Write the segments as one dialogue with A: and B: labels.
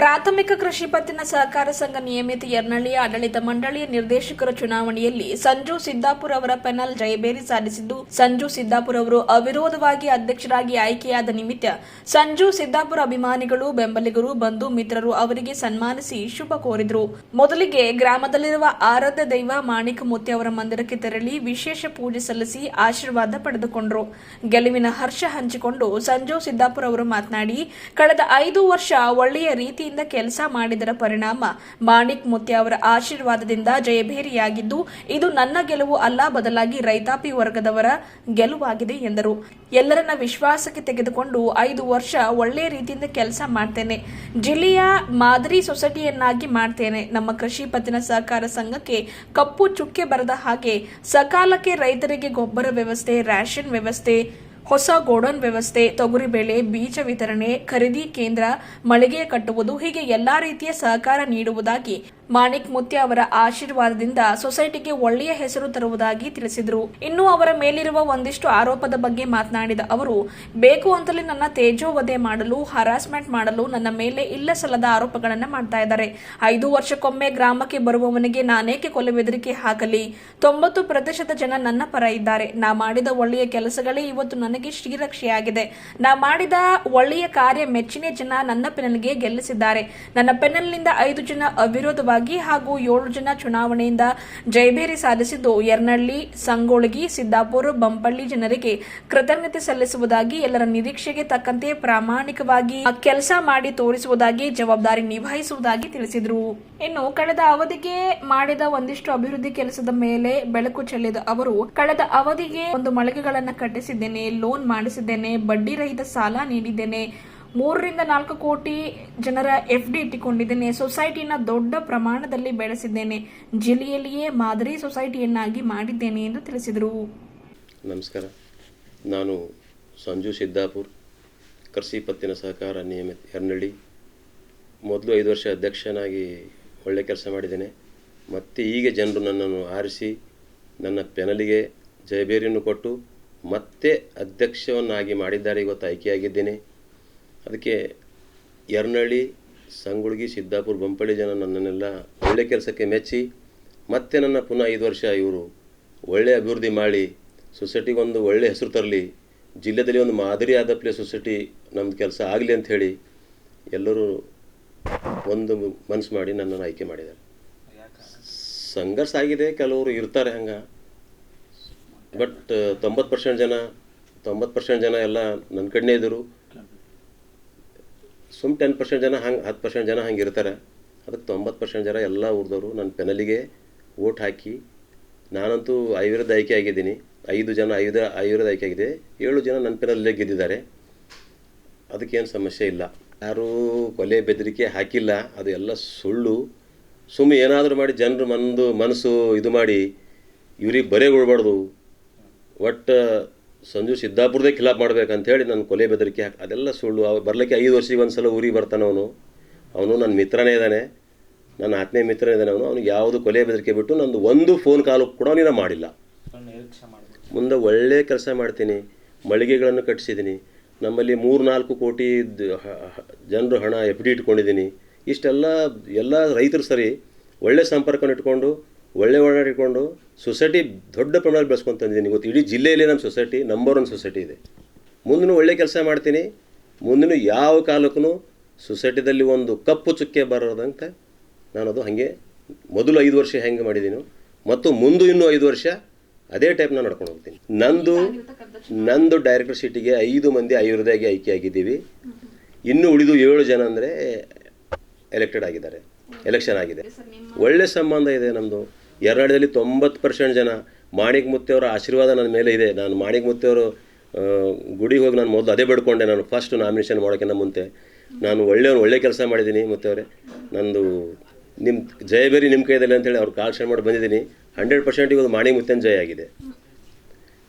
A: ಪ್ರಾಥಮಿಕ ಕೃಷಿ ಪತ್ತಿನ ಸಹಕಾರ ಸಂಘ ನಿಯಮಿತ ಯರ್ನಳ್ಳಿಯ ಆಡಳಿತ ಮಂಡಳಿಯ ನಿರ್ದೇಶಕರ ಚುನಾವಣೆಯಲ್ಲಿ ಸಂಜು ಸಿದ್ದಾಪುರ ಅವರ ಪೆನಲ್ ಜಯಬೇರಿ ಸಾಧಿಸಿದ್ದು, ಸಂಜು ಸಿದ್ದಾಪುರ ಅವರು ಅವಿರೋಧವಾಗಿ ಅಧ್ಯಕ್ಷರಾಗಿ ಆಯ್ಕೆಯಾದ ನಿಮಿತ್ತ ಸಂಜು ಸಿದ್ದಾಪುರ ಅಭಿಮಾನಿಗಳು, ಬೆಂಬಲಿಗರು, ಬಂಧು ಮಿತ್ರರು ಅವರಿಗೆ ಸನ್ಮಾನಿಸಿ ಶುಭ ಕೋರಿದರು. ಮೊದಲಿಗೆ ಗ್ರಾಮದಲ್ಲಿರುವ ಆರಾಧ್ಯ ದೈವ ಮಾಣಿಕ ಮೂರ್ತಿ ಅವರ ಮಂದಿರಕ್ಕೆ ತೆರಳಿ ವಿಶೇಷ ಪೂಜೆ ಸಲ್ಲಿಸಿ ಆಶೀರ್ವಾದ ಪಡೆದುಕೊಂಡರು. ಗೆಲುವಿನ ಹರ್ಷ ಹಂಚಿಕೊಂಡು ಸಂಜು ಸಿದ್ದಾಪುರ ಅವರು ಮಾತನಾಡಿ, ಕಳೆದ ಐದು ವರ್ಷ ಒಳ್ಳೆಯ ರೀತಿಯಿಂದ ಕೆಲಸ ಮಾಡಿದರ ಪರಿಣಾಮ. ಮಾಣಿಕ್ ಮುತ್ಯ ಅವರ ಆಶೀರ್ವಾದದಿಂದ ಜಯಭೇರಿಯಾಗಿದ್ದು, ಇದು ನನ್ನ ಗೆಲುವು ಅಲ್ಲ, ಬದಲಾಗಿ ರೈತಾಪಿ ವರ್ಗದವರ ಗೆಲುವಾಗಿದೆ ಎಂದರು. ಎಲ್ಲರನ್ನ ವಿಶ್ವಾಸಕ್ಕೆ ತೆಗೆದುಕೊಂಡು ಐದು ವರ್ಷ ಒಳ್ಳೆಯ ರೀತಿಯಿಂದ ಕೆಲಸ ಮಾಡ್ತೇನೆ. ಜಿಲ್ಲೆಯ ಮಾದರಿ ಸೊಸೈಟಿಯನ್ನಾಗಿ ಮಾಡ್ತೇನೆ. ನಮ್ಮ ಕೃಷಿ ಪತ್ತಿನ ಸಹಕಾರ ಸಂಘಕ್ಕೆ ಕಪ್ಪು ಚುಕ್ಕೆ ಬರದ ಹಾಗೆ, ಸಕಾಲಕ್ಕೆ ರೈತರಿಗೆ ಗೊಬ್ಬರ ವ್ಯವಸ್ಥೆ ರ್ಯಾಷನ್ ವ್ಯವಸ್ಥೆ ಹೊಸ ಗೋಡೌನ್ ವ್ಯವಸ್ಥೆ ತೊಗರಿಬೇಳೆ ಬೀಜ ವಿತರಣೆ, ಖರೀದಿ ಕೇಂದ್ರ, ಮಳಿಗೆ ಕಟ್ಟುವುದು ಹೀಗೆ ಎಲ್ಲಾ ರೀತಿಯ ಸಹಕಾರ ನೀಡುವುದಾಗಿ ಮಾಣಿಕ್ ಮುತ್ಯ ಅವರ ಆಶೀರ್ವಾದದಿಂದ ಸೊಸೈಟಿಗೆ ಒಳ್ಳೆಯ ಹೆಸರು ತರುವುದಾಗಿ ತಿಳಿಸಿದರು. ಇನ್ನು ಅವರ ಮೇಲಿರುವ ಒಂದಿಷ್ಟು ಆರೋಪದ ಬಗ್ಗೆ ಮಾತನಾಡಿದ ಅವರು, ಬೇಕು ಅಂತಲೇ ನನ್ನ ತೇಜೋವಧೆ ಮಾಡಲು ಹರಾಸ್ಮೆಂಟ್ ಮಾಡಲು ನನ್ನ ಮೇಲೆ ಇಲ್ಲ ಸಲ್ಲದ ಆರೋಪಗಳನ್ನು ಮಾಡ್ತಾ ಇದ್ದಾರೆ. ಐದು ವರ್ಷಕ್ಕೊಮ್ಮೆ ಗ್ರಾಮಕ್ಕೆ ಬರುವವನಿಗೆ ನಾನೇಕೆ ಕೊಲೆ ಬೆದರಿಕೆ ಹಾಕಲಿ? ತೊಂಬತ್ತು ಪ್ರತಿಶತ ಜನ ನನ್ನ ಪರ ಇದ್ದಾರೆ. ನಾ ಮಾಡಿದ ಒಳ್ಳೆಯ ಕೆಲಸಗಳೇ ಇವತ್ತು ನನಗೆ ಶ್ರೀರಕ್ಷೆಯಾಗಿದೆ. ನಾ ಮಾಡಿದ ಒಳ್ಳೆಯ ಕಾರ್ಯ ಮೆಚ್ಚಿನ ಜನ ನನ್ನ ಪೆನಲ್ಗೆ ಗೆಲ್ಲಿಸಿದ್ದಾರೆ. ನನ್ನ ಪೆನಲ್ನಿಂದ ಐದು ಜನ ಅವಿರೋಧವಾಗಿ ಹಾಗೂ ಏಳು ಜನ ಚುನಾವಣೆಯಿಂದ ಜಯಭೇರಿ ಸಾಧಿಸಿದ್ದು ಯರ್ನಳ್ಳಿ, ಸಂಗೋಳಗಿ, ಸಿದ್ದಾಪುರ, ಬಂಪಳ್ಳಿ ಜನರಿಗೆ ಕೃತಜ್ಞತೆ ಸಲ್ಲಿಸುವುದಾಗಿ ಎಲ್ಲರ ನಿರೀಕ್ಷೆಗೆ ತಕ್ಕಂತೆ ಪ್ರಾಮಾಣಿಕವಾಗಿ ಕೆಲಸ ಮಾಡಿ ತೋರಿಸುವುದಾಗಿ ಜವಾಬ್ದಾರಿ ನಿಭಾಯಿಸುವುದಾಗಿ ತಿಳಿಸಿದರು. ಇನ್ನು ಕಳೆದ ಅವಧಿಗೆ ಮಾಡಿದ ಒಂದಿಷ್ಟು ಅಭಿವೃದ್ಧಿ ಕೆಲಸದ ಮೇಲೆ ಬೆಳಕು ಚೆಲ್ಲಿದ ಅವರು, ಕಳೆದ ಅವಧಿಗೆ ಒಂದು ಮಳಿಗೆಗಳನ್ನು ಕಟ್ಟಿಸಿದ್ದೇನೆ ಲೋನ್ ಮಾಡಿಸಿದ್ದೇನೆ, ಬಡ್ಡಿ ರಹಿತ ಸಾಲ ನೀಡಿದ್ದೇನೆ. ಮೂರರಿಂದ ನಾಲ್ಕು ಕೋಟಿ ಜನರ ಎಫ್ ಡಿ ಇಟ್ಟುಕೊಂಡಿದ್ದೇನೆ. ಸೊಸೈಟಿನ ದೊಡ್ಡ ಪ್ರಮಾಣದಲ್ಲಿ ಬೆಳೆಸಿದ್ದೇನೆ. ಜಿಲ್ಲೆಯಲ್ಲಿಯೇ ಮಾದರಿ ಸೊಸೈಟಿಯನ್ನಾಗಿ ಮಾಡಿದ್ದೇನೆ ಎಂದು ತಿಳಿಸಿದರು.
B: ನಮಸ್ಕಾರ. ನಾನು ಸಂಜು ಸಿದ್ದಾಪುರ್ ಕೃಷಿ ಪತ್ತಿನ ಸಹಕಾರ ನಿಯಮಿತ ಎರ್ನಳ್ಳಿ. ಮೊದಲು ಐದು ವರ್ಷ ಅಧ್ಯಕ್ಷನಾಗಿ ಒಳ್ಳೆ ಕೆಲಸ ಮಾಡಿದ್ದೇನೆ. ಮತ್ತು ಈಗ ಜನರು ನನ್ನನ್ನು ಆರಿಸಿ, ನನ್ನ ಪೆನಲಿಗೆ ಜಯಬೇರಿಯನ್ನು ಕೊಟ್ಟು ಮತ್ತೆ ಅಧ್ಯಕ್ಷವನ್ನಾಗಿ ಮಾಡಿದ್ದಾರೆ. ಇವತ್ತು ಆಯ್ಕೆಯಾಗಿದ್ದೇನೆ. ಅದಕ್ಕೆ ಯರ್ನಳ್ಳಿ ಸಂಗುಳ್ಗಿ, ಸಿದ್ದಾಪುರ, ಬಂಪಳ್ಳಿ ಜನ ನನ್ನನ್ನೆಲ್ಲ ಒಳ್ಳೆ ಕೆಲಸಕ್ಕೆ ಮೆಚ್ಚಿ, ಮತ್ತೆ ನನ್ನ ಪುನಃ ಐದು ವರ್ಷ ಇವರು ಒಳ್ಳೆ ಅಭಿವೃದ್ಧಿ ಮಾಡಿ ಸೊಸೈಟಿಗೆ ಒಂದು ಒಳ್ಳೆ ಹೆಸರು ತರಲಿ, ಜಿಲ್ಲೆದಲ್ಲಿ ಒಂದು ಮಾದರಿ ಆದ ಪ್ಲೇ ಸೊಸೈಟಿ ನಮ್ಮದು ಕೆಲಸ ಆಗಲಿ ಅಂತ ಹೇಳಿ ಎಲ್ಲರೂ ಒಂದು ಮನಸ್ಸು ಮಾಡಿ ನನ್ನನ್ನು ಆಯ್ಕೆ ಮಾಡಿದ್ದಾರೆ. ಸಂಘರ್ಷ ಆಗಿದೆ, ಕೆಲವರು ಇರ್ತಾರೆ ಹಂಗೆ. ಬಟ್ ತೊಂಬತ್ತು ಪರ್ಸೆಂಟ್ ಜನ, ತೊಂಬತ್ತು ಪರ್ಸೆಂಟ್ ಜನ ಎಲ್ಲ ನನ್ನ ಕಡೆನೇ ಇದ್ದರು. ಸುಮ್ ಟೆನ್ ಪರ್ಸೆಂಟ್ ಜನ ಹಂಗೆ, ಹತ್ತು ಪರ್ಸೆಂಟ್ ಜನ ಹಂಗೆ ಇರ್ತಾರೆ. ಅದಕ್ಕೆ ತೊಂಬತ್ತು ಪರ್ಸೆಂಟ್ ಜನ ಎಲ್ಲ ಊರ್ದವರು ನನ್ನ ಪೆನಲಿಗೆ ಓಟ್ ಹಾಕಿ ನಾನಂತೂ ಐವರದ ಆಯ್ಕೆ ಆಗಿದ್ದೀನಿ. ಐದು ಜನ, ಐದು ಐವರದ ಆಯ್ಕೆ ಆಗಿದೆ. ಏಳು ಜನ ನನ್ನ ಪೆನಲ್ಲೇ ಗೆದ್ದಿದ್ದಾರೆ. ಅದಕ್ಕೇನು ಸಮಸ್ಯೆ ಇಲ್ಲ. ಯಾರೂ ಕೊಲೆ ಬೆದರಿಕೆ ಹಾಕಿಲ್ಲ. ಅದು ಎಲ್ಲ ಸುಳ್ಳು. ಸುಮ್ಮನೆ ಏನಾದರೂ ಮಾಡಿ ಜನರು ಮಂದು ಮನಸ್ಸು ಇದು ಮಾಡಿ ಇವ್ರಿಗೆ ಬರೇ ಉಳ್ಬಾರ್ದು ಒಟ್ಟು ಸಂಜು ಸಿದ್ದಾಪುರದೇ ಖಿಲಾಫ್ ಮಾಡ್ಬೇಕಂತೇಳಿ ನನ್ನ ಕೊಲೆ ಬೆದರಿಕೆ ಹಾಕಿ ಅದೆಲ್ಲ ಸುಳ್ಳು. ಅವ ಬರಲಿಕ್ಕೆ ಐದು ವರ್ಷಕ್ಕೆ ಒಂದು ಸಲ ಊರಿಗೆ ಬರ್ತಾನೆ ಅವನು. ಅವನು ನನ್ನ ಮಿತ್ರನೇ ಇದ್ದಾನೆ. ನನ್ನ ಆತ್ಮೀಯ ಮಿತ್ರ ಇದ್ದಾನೆ ಅವನು. ಅವ್ನಿಗೆ ಯಾವುದು ಕೊಲೆ ಬೆದರಿಕೆ ಬಿಟ್ಟು ನಂದು ಒಂದು ಫೋನ್ ಕಾಲು ಕೂಡ ನೀನು ಮಾಡಿಲ್ಲ. ಮುಂದೆ ಒಳ್ಳೆ ಕೆಲಸ ಮಾಡ್ತೀನಿ. ಮಳಿಗೆಗಳನ್ನು ಕಟ್ಟಿಸಿದ್ದೀನಿ ನಮ್ಮಲ್ಲಿ ಮೂರು ನಾಲ್ಕು ಕೋಟಿ ಜನರು ಹಣ ಎಫ್ ಡಿ ಇಟ್ಕೊಂಡಿದ್ದೀನಿ ಇಷ್ಟೆಲ್ಲ ಎಲ್ಲ ರೈತರು ಸರಿ ಒಳ್ಳೆ ಸಂಪರ್ಕವನ್ನು ಇಟ್ಕೊಂಡು ಒಳ್ಳೆ ಓಡಾಡಿಕೊಂಡು ಇಟ್ಕೊಂಡು ಸೊಸೈಟಿ ದೊಡ್ಡ ಪ್ರಮಾಣದಲ್ಲಿ ಬೆಳೆಸ್ಕೊಂತ ತಂದಿದ್ದೀನಿ. ಇವತ್ತು ಇಡೀ ಜಿಲ್ಲೆಯಲ್ಲಿ ನಮ್ಮ ಸೊಸೈಟಿ ನಂಬರ್ ಒನ್ ಸೊಸೈಟಿ ಇದೆ. ಮುಂದೂ ಒಳ್ಳೆ ಕೆಲಸ ಮಾಡ್ತೀನಿ. ಮುಂದಿನ ಯಾವ ಕಾಲಕ್ಕೂ ಸೊಸೈಟಿದಲ್ಲಿ ಒಂದು ಕಪ್ಪು ಚುಕ್ಕೆ ಬರೋದಂತೆ ನಾನು ಅದು ಹಾಗೆ ಮೊದಲು ಐದು ವರ್ಷ ಹೆಂಗೆ ಮಾಡಿದ್ದೀನಿ ಮತ್ತು ಮುಂದೆ ಇನ್ನೂ ಐದು ವರ್ಷ ಅದೇ ಟೈಪ್ ನಾನು ನಡ್ಕೊಂಡು ಹೋಗ್ತೀನಿ. ನಂದು ನಂದು ಡೈರೆಕ್ಟರ್ ಸೀಟಿಗೆ ಐದು ಮಂದಿ ಆಯುರ್ವೇದಾಗಿ ಆಯ್ಕೆ ಆಗಿದ್ದೀವಿ. ಇನ್ನು ಉಳಿದು ಏಳು ಜನ ಅಂದರೆ ಎಲೆಕ್ಟೆಡ್ ಆಗಿದ್ದಾರೆ. ಎಲೆಕ್ಷನ್ ಆಗಿದೆ. ಒಳ್ಳೆ ಸಂಬಂಧ ಇದೆ ನಮ್ಮದು ಎರಡದಲ್ಲಿ ತೊಂಬತ್ತು ಪರ್ಸೆಂಟ್ ಜನ ಮಾಣಿಕ್ ಮುತ್ತೆಯವರ ಆಶೀರ್ವಾದ ನನ್ನ ಮೇಲೆ ಇದೆ. ನಾನು ಮಾಣಿಕ್ ಮುತ್ತೆಯವರು ಗುಡಿಗೆ ಹೋಗಿ ನಾನು ಮೊದಲು ಅದೇ ಬಿಡ್ಕೊಂಡೆ. ನಾನು ಫಸ್ಟ್ ನಾಮಿನೇಷನ್ ಮಾಡೋಕ್ಕಿಂತ ಮುಂಚೆ. ನಾನು ಒಳ್ಳೆಯವ್ರು ಒಳ್ಳೆ ಕೆಲಸ ಮಾಡಿದ್ದೀನಿ ಮುತ್ತೆಯವರೇ ನಂದು ನಿಮ್ಮ ಜಯಬೇರಿ ನಿಮ್ಮ ಕೈದಲ್ಲಿ ಅಂತೇಳಿ ಅವ್ರು ಕಾಲ್ಶನ್ ಮಾಡಿ ಬಂದಿದ್ದೀನಿ. ಹಂಡ್ರೆಡ್ ಪರ್ಸೆಂಟ್ ಇವತ್ತು ಮಾಣಿಕ್ ಮುತ್ತೆನ ಜಯ ಆಗಿದೆ.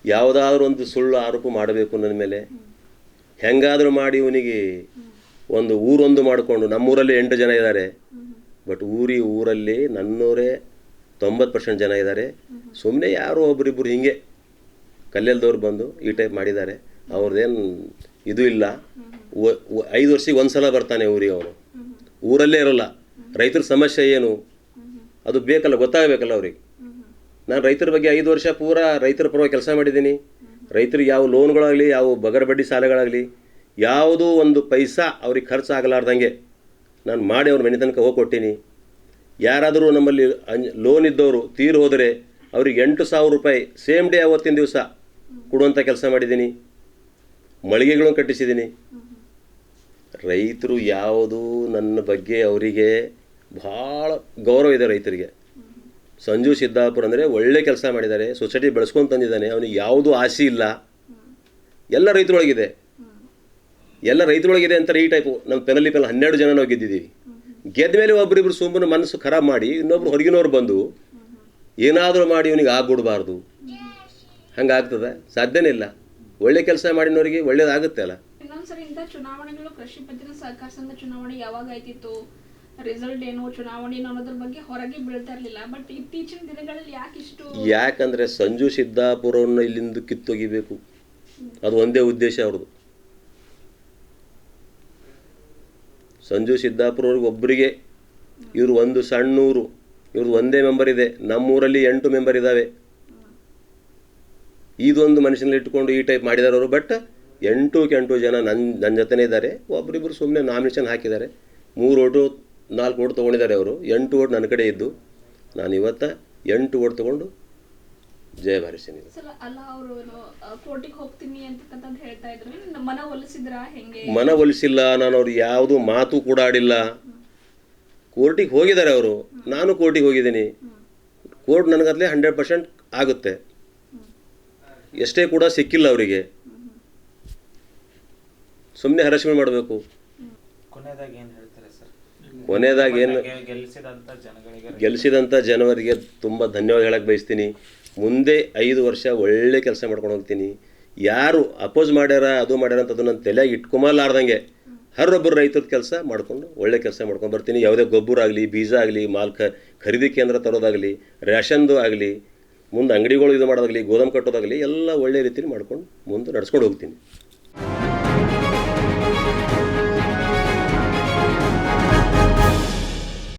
B: ಯಾವುದಾದ್ರೂ ಒಂದು ಸುಳ್ಳು ಆರೋಪ ಮಾಡಬೇಕು ನನ್ನ ಮೇಲೆ. ಹೆಂಗಾದರೂ ಮಾಡಿ ಇವನಿಗೆ ಒಂದು ಊರೊಂದು ಮಾಡಿಕೊಂಡು. ನಮ್ಮೂರಲ್ಲಿ ಎಂಟು ಜನ ಇದ್ದಾರೆ. ಬಟ್ ಊರಿ ಊರಲ್ಲಿ ನನ್ನೂರೇ ತೊಂಬತ್ತು ಪರ್ಸೆಂಟ್ ಜನ ಇದ್ದಾರೆ. ಸುಮ್ಮನೆ ಯಾರೋ ಒಬ್ಬರಿಬ್ಬರು ಹಿಂಗೆ ಕಲ್ಲೆಲ್ದವ್ರು ಬಂದು ಈ ಟೈಪ್ ಮಾಡಿದ್ದಾರೆ. ಅವ್ರದ್ದೇನು ಇದು ಇಲ್ಲ. ಐದು ವರ್ಷಕ್ಕೆ ಒಂದು ಸಲ ಬರ್ತಾನೆ ಊರಿಗೆ ಅವನು ಊರಲ್ಲೇ ಇರೋಲ್ಲ. ರೈತರ ಸಮಸ್ಯೆ ಏನು? ಅದು ಬೇಕಲ್ಲ ಗೊತ್ತಾಗಬೇಕಲ್ಲ ಅವ್ರಿಗೆ. ನಾನು ರೈತರ ಬಗ್ಗೆ ಐದು ವರ್ಷ ಪೂರ ರೈತರ ಪರವಾಗಿ ಕೆಲಸ ಮಾಡಿದ್ದೀನಿ. ರೈತರಿಗೆ ಯಾವ ಲೋನ್ಗಳಾಗಲಿ ಯಾವ ಬಗರ ಬಡ್ಡಿ ಸಾಲಗಳಾಗಲಿ ಯಾವುದೋ ಒಂದು ಪೈಸಾ ಅವ್ರಿಗೆ ಖರ್ಚು ಆಗಲಾರ್ದಂಗೆ ನಾನು ಮಾಡಿ ಅವ್ರ ಮನೆ ತನಕ ಹೋಗಿ ಕೊಟ್ಟೀನಿ ಯಾರಾದರೂ ನಮ್ಮಲ್ಲಿ ಲೋನ್ ಇದ್ದವರು ತೀರು ಹೋದರೆ ಅವ್ರಿಗೆ ಎಂಟು ಸಾವಿರ ರೂಪಾಯಿ ಸೇಮ್ ಡೇ ಅವತ್ತಿನ ದಿವಸ ಕೊಡುವಂಥ ಕೆಲಸ ಮಾಡಿದ್ದೀನಿ. ಮಳಿಗೆಗಳನ್ನು ಕಟ್ಟಿಸಿದ್ದೀನಿ. ರೈತರು ಯಾವುದು ನನ್ನ ಬಗ್ಗೆ ಅವರಿಗೆ ಭಾಳ ಗೌರವ ಇದೆ ರೈತರಿಗೆ. ಸಂಜು ಸಿದ್ದಾಪುರ ಅಂದರೆ ಒಳ್ಳೆ ಕೆಲಸ ಮಾಡಿದ್ದಾರೆ. ಸೊಸೈಟಿ ಬೆಳೆಸ್ಕೊಂಡು ತಂದಿದ್ದಾನೆ. ಅವನಿಗೆ ಯಾವುದೂ ಆಸೆ ಇಲ್ಲ. ಎಲ್ಲ ರೈತರೊಳಗಿದೆ. ಎಲ್ಲ ರೈತರೊಳಗಿದೆ ಅಂತಾರೆ ಈ ಟೈಪು ನಮ್ಮ ಪೆನಲ್ಲಿ ಪೆನಲ್ಲಿ ಹನ್ನೆರಡು ಜನ ನಾವು ಗೆದ್ದಿದ್ದೀವಿ. ಗೆದ್ದ ಮೇಲೆ ಒಬ್ಬರಿಬ್ರು ಸುಮ್ಮನೆ ಮನಸ್ಸು ಖರಾಬ್ ಮಾಡಿ ಇನ್ನೊಬ್ರು ಹೊರಗಿನವ್ರು ಬಂದು ಏನಾದರೂ ಮಾಡಿ ಇವನಿಗೆ ಆಗ್ಬಿಡ್ಬಾರ್ದು. ಹಂಗಾಗ್ತದೆ. ಸಾಧ್ಯನೇ ಇಲ್ಲ. ಒಳ್ಳೆ ಕೆಲಸ ಮಾಡಿನವರಿಗೆ ಒಳ್ಳೇದಾಗುತ್ತೆ ಅಲ್ಲ?
A: ಚುನಾವಣೆಗಳು ಕೃಷಿ ಪತ್ತಿನ ಸಹಕಾರ ಸಂಘ ಚುನಾವಣೆ ಯಾವಾಗ ಆಯ್ತಿತ್ತು? ರಿಸಲ್ಟ್ ಏನು ಚುನಾವಣೆ ಏನು ಅನ್ನೋದ್ರ ಬಗ್ಗೆ ಹೊರಗೆ ಬೀಳ್ತಾ ಇರ್ಲಿಲ್ಲ. ಬಟ್ ಇತ್ತೀಚಿನ ದಿನಗಳಲ್ಲಿ ಯಾಕೆ ಇಷ್ಟು
B: ಯಾಕಂದರೆ ಸಂಜು ಸಿದ್ದಾಪುರವನ್ನು ಇಲ್ಲಿಂದ ಕಿತ್ತೊಗಿಬೇಕು. ಅದು ಒಂದೇ ಉದ್ದೇಶ ಅವ್ರದ್ದು. ಸಂಜು ಸಿದ್ದಾಪುರ ಅವ್ರಿಗೆ ಒಬ್ಬರಿಗೆ ಇವರು ಒಂದು ಸಣ್ಣೂರು ಇವ್ರದ್ದು ಒಂದೇ ಮೆಂಬರ್ ಇದೆ. ನಮ್ಮೂರಲ್ಲಿ ಎಂಟು ಮೆಂಬರ್ ಇದ್ದಾವೆ ಇದೊಂದು ಮನುಷ್ಯನಲ್ಲಿ ಇಟ್ಕೊಂಡು ಈ ಟೈಪ್ ಮಾಡಿದ್ದಾರೆ ಅವರು. ಬಟ್ ಎಂಟು ಎಂಟು ಜನ ನನ್ನ ನನ್ನ ಜೊತೆನೇ ಇದ್ದಾರೆ. ಒಬ್ಬರಿಬ್ಬರು ಸುಮ್ಮನೆ ನಾಮಿನೇಷನ್ ಹಾಕಿದ್ದಾರೆ. ಮೂರು ಓಟು, ನಾಲ್ಕು ಓಟ್ ತೊಗೊಂಡಿದ್ದಾರೆ ಅವರು. ಎಂಟು ಓಟ್ ನನ್ನ ಕಡೆ ಇದ್ದು. ನಾನು ಇವತ್ತ ಎಂಟು ಓಟ್ ತೊಗೊಂಡು ಜಯ ಭಾರಿಸ್ತೀನಿ
A: ಅಲ್ಲ ಅವರು ಕೋರ್ಟಿಗೆ ಹೋಗ್ತೀನಿ ಅಂತಕ್ಕಂಥದ್ದು ಹೇಳ್ತಾ ಇದ್ರು. ಮನ ಒಲಿಸಿದ್ರ ಹೆಂಗೆ?
B: ಮನ ಒಲಿಸಿಲ್ಲ ನಾನು ಅವ್ರು ಯಾವುದು ಮಾತು ಕೂಡ ಆಡಿಲ್ಲ. ಕೋರ್ಟಿಗೆ ಹೋಗಿದ್ದಾರೆ ಅವರು. ನಾನು ಕೋರ್ಟಿಗೆ ಹೋಗಿದ್ದೀನಿ. ಕೋರ್ಟ್ ನನಗತ್ಲೆ ಹಂಡ್ರೆಡ್ ಪರ್ಸೆಂಟ್ ಆಗುತ್ತೆ. ಎಷ್ಟೇ ಕೂಡ ಸಿಕ್ಕಿಲ್ಲ ಅವರಿಗೆ. ಸುಮ್ಮನೆ ಹರಸಿಮೆ ಮಾಡಬೇಕು.
C: ಕೊನೆಯದಾಗಿ ಏನು ಹೇಳ್ತಾರೆ ಸರ್?
B: ಕೊನೆಯದಾಗಿ ಏನು
C: ಜನಗಳಿಗೆ
B: ಗೆಲ್ಲಿಸಿದಂಥ ಜನವರಿಗೆ ತುಂಬ ಧನ್ಯವಾದ ಹೇಳಕ್ಕೆ ಬಯಸ್ತೀನಿ. ಮುಂದೆ ಐದು ವರ್ಷ ಒಳ್ಳೆ ಕೆಲಸ ಮಾಡ್ಕೊಂಡು ಹೋಗ್ತೀನಿ. ಯಾರು ಅಪೋಸ್ ಮಾಡ್ಯಾರ, ಅದು ಮಾಡ್ಯಾರ ಅಂತ ಅದು ನನ್ನ ತಲೆಯಾಗಿ ಇಟ್ಕೊಂಬಲಾರ್ದಂಗೆ ಹರೊಬ್ಬರು ರೈತರ ಕೆಲಸ ಮಾಡ್ಕೊಂಡು ಒಳ್ಳೆ ಕೆಲಸ ಮಾಡ್ಕೊಂಡು ಬರ್ತೀನಿ. ಯಾವುದೇ ಗೊಬ್ಬರ ಆಗಲಿ ಬೀಜ ಆಗಲಿ ಮಾಲ್ ಖರೀದಿ ಕೇಂದ್ರ ತರೋದಾಗಲಿ, ರೇಷನ್ದು ಆಗಲಿ, ಮುಂದೆ ಅಂಗಡಿಗಳು ಇದು ಮಾಡೋದಾಗಲಿ, ಗೋದಾಮ್ ಕಟ್ಟೋದಾಗಲಿ ಎಲ್ಲ ಒಳ್ಳೆ ರೀತಿಲಿ ಮಾಡ್ಕೊಂಡು ಮುಂದೆ ನಡ್ಸ್ಕೊಂಡು ಹೋಗ್ತೀನಿ.